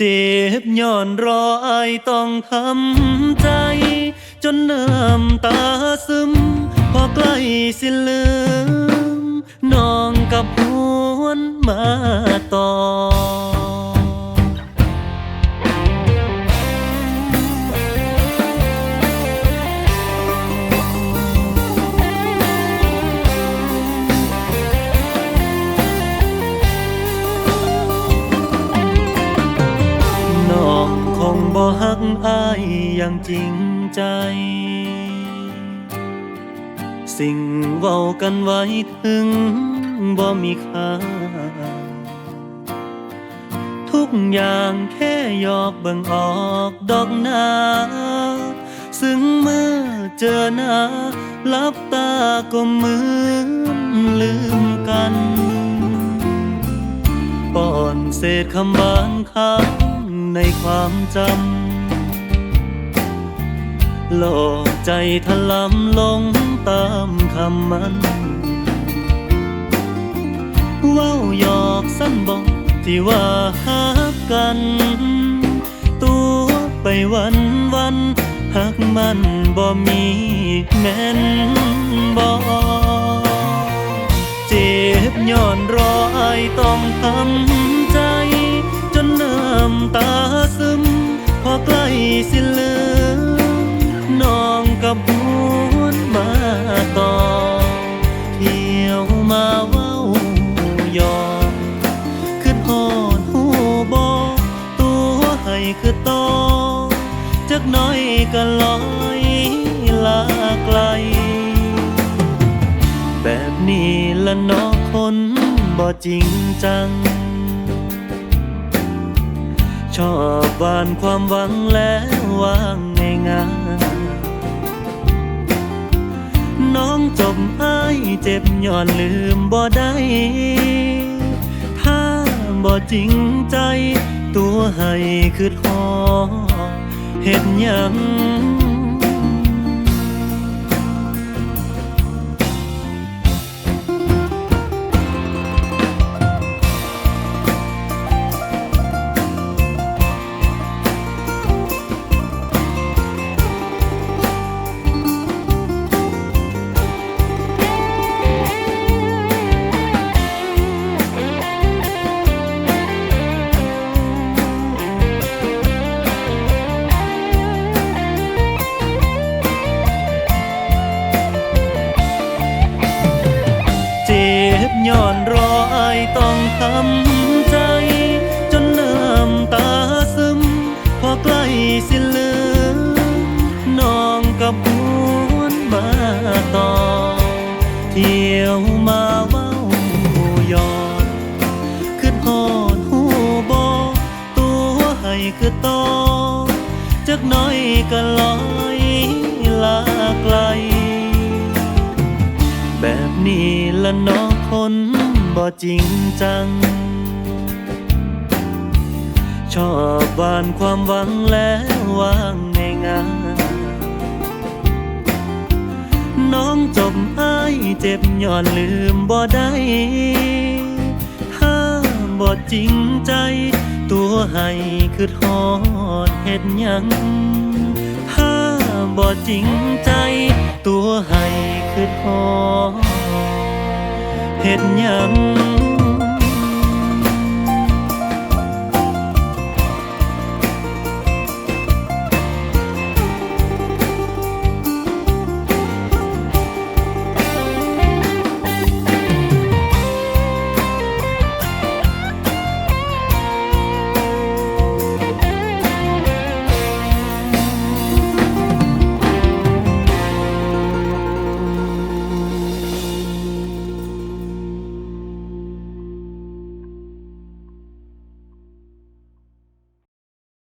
เจ็บย้อนรออายต้องทำใจ จนน้ำตาซึม พอใกล้สิลืม น้องกับหวนมา อยอย่างจริงใจ สิ่งเว้ากันไว้ถึงบ่มีค่า ทุกอย่างแค่หยอกเบิ่งออกดอกหนาซึ่งเมื่อเจอหน้าลับตาก็เหมือนลืมกันป้อนเศษคำบางคำในความจำ หลอกใจถลำลงตามคำมันเว้าหยอกสั้นบอกที่ว่าหักกัน ตัวไปวันวันหักมันบ่มีแม่นบอกเจ็บย้อนรออายต้องทำใจ จนน้ำตาซึม พอใกล้สิลื ไกล แบบนี้ละนอคนบ่จริงจัง ชอบวานความหวังแล้ววางง่ายๆน้องจบอ้ายเจ็บย้อนลืมบ่ได้ถ้าบ่จริงใจ ตัวให้คือทอเห็ดยัง ต้องทำใจ จนน้ำตาซึม พอใกล้สิลืมน้องกับหวนมาต่อ เที่ยวมาเว้าหยอกคือทอดหูบอกตัวให้คือต่อจักน้อยก็ลอยลาไกล แบบนี้ละน้องคน บ่จริงจัง ชอบวานความหวังแล้ววางง่ายๆน้องจบอ้ายเจ็บย้อนลืมบ่ได้ถ้าบ่จริงใจ ตัวให้คือทอดเห็ดยังถ้าบ่จริงใจ ตัวให้คือทอด หยัง